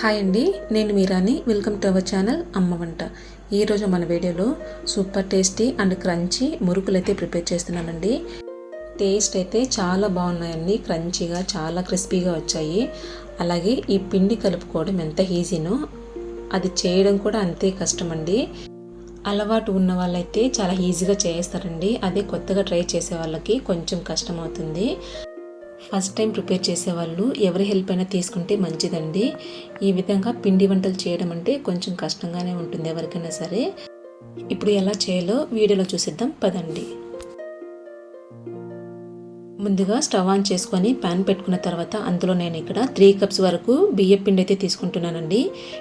Hi అండి నేను మీరాని. వెల్కమ్ టు అవర్ ఛానల్ అమ్మ వంట. ఈరోజు మన వీడియోలో సూపర్ టేస్టీ అండ్ క్రంచీ మురుకులు అయితే ప్రిపేర్ చేస్తున్నానండి. టేస్ట్ అయితే చాలా బాగున్నాయండి క్రంచీగా చాలా క్రిస్పీగా వచ్చాయి. అలాగే ఈ పిండి కలుపుకోవడం ఎంత ఈజీనో అది చేయడం కూడా అంతే కష్టమండి. అలవాటు ఉన్న వాళ్ళైతే చాలా ఈజీగా చేస్తారండి. అదే కొత్తగా ట్రై చేసే వాళ్ళకి కొంచెం కష్టం అవుతుంది ఫస్ట్ టైం ప్రిపేర్ చేసేవాళ్ళు ఎవరి హెల్ప్ అయినా తీసుకుంటే మంచిదండి. ఈ విధంగా పిండి వంటలు చేయడం అంటే కొంచెం కష్టంగానే ఉంటుంది ఎవరికైనా సరే. ఇప్పుడు ఎలా చేయాలో వీడియోలో చూసిద్దాం పదండి. ముందుగా స్టవ్ ఆన్ చేసుకొని ప్యాన్ పెట్టుకున్న తర్వాత అందులో నేను ఇక్కడ త్రీ కప్స్ వరకు బియ్య పిండి అయితే తీసుకుంటున్నానండి.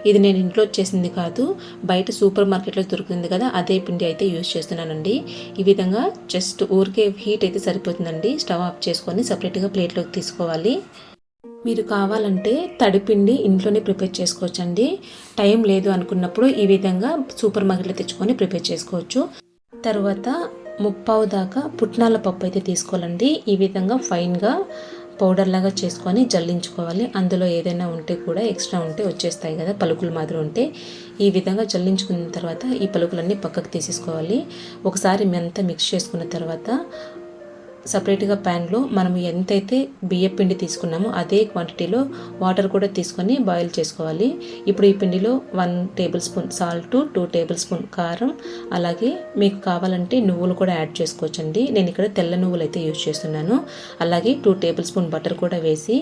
ఇది నేను ఇంట్లో చేసింది కాదు బయట సూపర్ మార్కెట్లో దొరుకుతుంది కదా అదే పిండి అయితే యూజ్ చేస్తున్నానండి. ఈ విధంగా జస్ట్ ఊరికే హీట్ అయితే సరిపోతుందండి. స్టవ్ ఆఫ్ చేసుకొని సపరేట్గా ప్లేట్లోకి తీసుకోవాలి. మీరు కావాలంటే తడిపిండి ఇంట్లోనే ప్రిపేర్ చేసుకోవచ్చండి. టైం లేదు అనుకున్నప్పుడు ఈ విధంగా సూపర్ మార్కెట్లో తెచ్చుకొని ప్రిపేర్ చేసుకోవచ్చు. తర్వాత ముప్పావు దాకా పుట్నాల పప్పు అయితే తీసుకోవాలండి. ఈ విధంగా ఫైన్గా పౌడర్ లాగా చేసుకొని జల్లించుకోవాలి. అందులో ఏదైనా ఉంటే కూడా ఎక్స్ట్రా ఉంటే వచ్చేస్తాయి కదా పలుకులు మాదిరి ఉంటే. ఈ విధంగా జల్లించుకున్న తర్వాత ఈ పలుకులన్నీ పక్కకు తీసేసుకోవాలి. ఒకసారి మెంత మిక్స్ చేసుకున్న తర్వాత సపరేట్గా ప్యాన్లో మనం ఎంతైతే బియ్య పిండి తీసుకున్నామో అదే క్వాంటిటీలో వాటర్ కూడా తీసుకొని బాయిల్ చేసుకోవాలి. ఇప్పుడు ఈ పిండిలో one tablespoon salt two tablespoon కారం అలాగే మీకు కావాలంటే నువ్వులు కూడా యాడ్ చేసుకోవచ్చండి. నేను ఇక్కడ తెల్ల నువ్వులు అయితే యూజ్ చేస్తున్నాను. అలాగే టూ టేబుల్ స్పూన్ బటర్ కూడా వేసి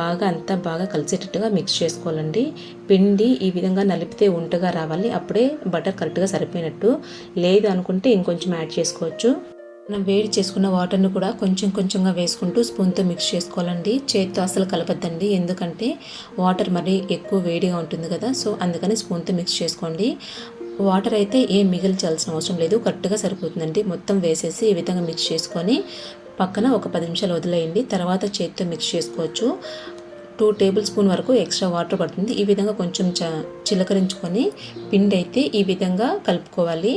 బాగా అంతా బాగా కలిసేటట్టుగా మిక్స్ చేసుకోవాలండి. పిండి ఈ విధంగా నలిపితే ఉంటగా రావాలి. అప్పుడే బటర్ కరెక్ట్గా సరిపోయినట్టు. లేదు అనుకుంటే ఇంకొంచెం యాడ్ చేసుకోవచ్చు. మనం వేడి చేసుకున్న వాటర్ను కూడా కొంచెం కొంచెంగా వేసుకుంటూ స్పూన్తో మిక్స్ చేసుకోవాలండి. చేతితో అసలు కలపద్దండి. ఎందుకంటే వాటర్ మరీ ఎక్కువ వేడిగా ఉంటుంది కదా సో అందుకని స్పూన్తో మిక్స్ చేసుకోండి. వాటర్ అయితే ఏం మిగిల్చాల్సిన అవసరం లేదు. కరెక్ట్గా సరిపోతుందండి. మొత్తం వేసేసి ఈ విధంగా మిక్స్ చేసుకొని పక్కన ఒక పది నిమిషాలు వదిలేయండి. తర్వాత చేతితో మిక్స్ చేసుకోవచ్చు. టూ టేబుల్ స్పూన్ వరకు ఎక్స్ట్రా వాటర్ పడుతుంది. ఈ విధంగా కొంచెం చ చిలకరించుకొని పిండి అయితే ఈ విధంగా కలుపుకోవాలి.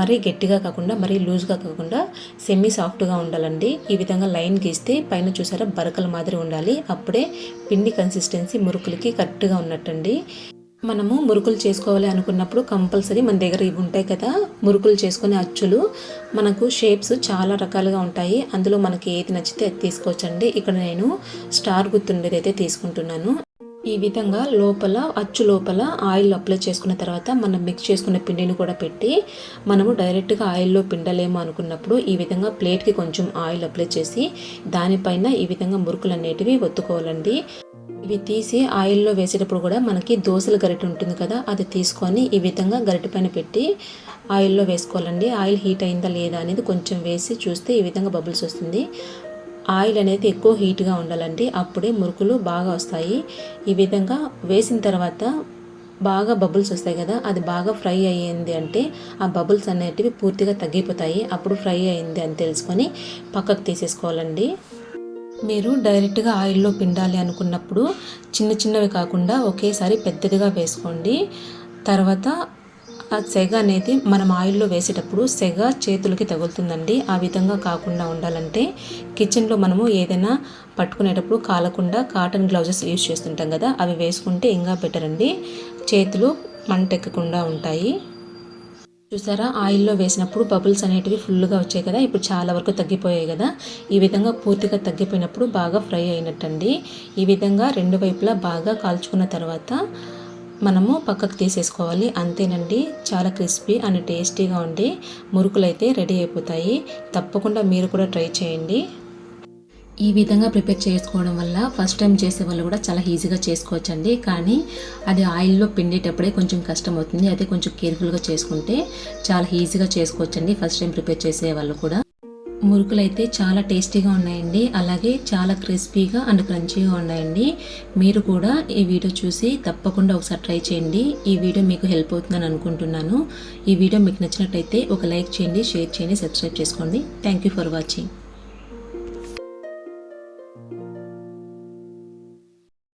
మరీ గట్టిగా కాకుండా మరీ లూజ్గా కాకుండా సెమీ సాఫ్ట్గా ఉండాలండి. ఈ విధంగా లైన్ గీస్తే పైన చూసారా బరకల మాదిరి ఉండాలి. అప్పుడే పిండి కన్సిస్టెన్సీ మురుకులకి కరెక్ట్గా ఉన్నట్టండి. మనము మురుకులు చేసుకోవాలి అనుకున్నప్పుడు కంపల్సరీ మన దగ్గర ఇవి ఉంటాయి కదా మురుకులు చేసుకునే అచ్చులు. మనకు షేప్స్ చాలా రకాలుగా ఉంటాయి. అందులో మనకి ఏది నచ్చితే అది తీసుకోవచ్చండి. ఇక్కడ నేను స్టార్ గుర్తుండేది అయితే తీసుకుంటున్నాను. ఈ విధంగా లోపల అచ్చు లోపల ఆయిల్ అప్లై చేసుకున్న తర్వాత మనం మిక్స్ చేసుకున్న పిండిని కూడా పెట్టి మనము డైరెక్ట్గా ఆయిల్లో పిండలేము అనుకున్నప్పుడు ఈ విధంగా ప్లేట్కి కొంచెం ఆయిల్ అప్లై చేసి దానిపైన ఈ విధంగా మురుకులు అనేటివి ఒత్తుకోవాలండి. ఇవి తీసి ఆయిల్లో వేసేటప్పుడు కూడా మనకి దోశల గరిటె ఉంటుంది కదా అది తీసుకొని ఈ విధంగా గరిటె పైన పెట్టి ఆయిల్లో వేసుకోవాలండి. ఆయిల్ హీట్ అయిందా లేదా అనేది కొంచెం వేసి చూస్తే ఈ విధంగా బబుల్స్ వస్తుంది. ఆయిల్ అనేది ఎక్కువ హీట్గా ఉండాలండి. అప్పుడే మురుకులు బాగా వస్తాయి. ఈ విధంగా వేసిన తర్వాత బాగా బబుల్స్ వస్తాయి కదా అది బాగా ఫ్రై అయ్యింది అంటే ఆ బబుల్స్ అనేటివి పూర్తిగా తగ్గిపోతాయి. అప్పుడు ఫ్రై అయింది అని తెలుసుకొని పక్కకు తీసేసుకోవాలండి. మీరు డైరెక్ట్గా ఆయిల్లో పిండాలి అనుకున్నప్పుడు చిన్న చిన్నవి కాకుండా ఒకేసారి పెద్దదిగా వేసుకోండి. తర్వాత ఆ సెగ అనేది మనం ఆయిల్లో వేసేటప్పుడు సెగ చేతులకి తగులుతుందండి. ఆ విధంగా కాకుండా ఉండాలంటే కిచెన్లో మనము ఏదైనా పట్టుకునేటప్పుడు కాలకుండా కాటన్ గ్లౌజెస్ యూజ్ చేస్తుంటాం కదా అవి వేసుకుంటే ఇంకా బెటర్ అండి చేతులు మంటెక్కకుండా ఉంటాయి. చూసారా? ఆయిల్లో వేసినప్పుడు బబుల్స్ అనేటివి ఫుల్గా వచ్చాయి కదా. ఇప్పుడు చాలా వరకు తగ్గిపోయాయి కదా. ఈ విధంగా పూర్తిగా తగ్గిపోయినప్పుడు బాగా ఫ్రై అయినట్టండి. ఈ విధంగా రెండు వైపులా బాగా కాల్చుకున్న తర్వాత మనము పక్కకు తీసేసుకోవాలి. అంతేనండి. చాలా క్రిస్పీ అండ్ టేస్టీగా ఉండి మురుకులు అయితే రెడీ అయిపోతాయి. తప్పకుండా మీరు కూడా ట్రై చేయండి. ఈ విధంగా ప్రిపేర్ చేసుకోవడం వల్ల ఫస్ట్ టైం చేసే వాళ్ళు కూడా చాలా ఈజీగా చేసుకోవచ్చండి. కానీ అది ఆయిల్లో పిండేటప్పుడే కొంచెం కష్టం అవుతుంది అదే కొంచెం కేర్ఫుల్గా చేసుకుంటే చాలా ఈజీగా చేసుకోవచ్చండి ఫస్ట్ టైం ప్రిపేర్ చేసే వాళ్ళు కూడా. మురుకులు అయితే చాలా టేస్టీగా ఉన్నాయండి. అలాగే చాలా క్రిస్పీగా అండ్ క్రంచీగా ఉన్నాయండి. మీరు కూడా ఈ వీడియో చూసి తప్పకుండా ఒకసారి ట్రై చేయండి. ఈ వీడియో మీకు హెల్ప్ అవుతుందని అనుకుంటున్నాను. ఈ వీడియో మీకు నచ్చినట్టయితే ఒక లైక్ చేయండి షేర్ చేయండి సబ్స్క్రైబ్ చేసుకోండి. Thank you for watching.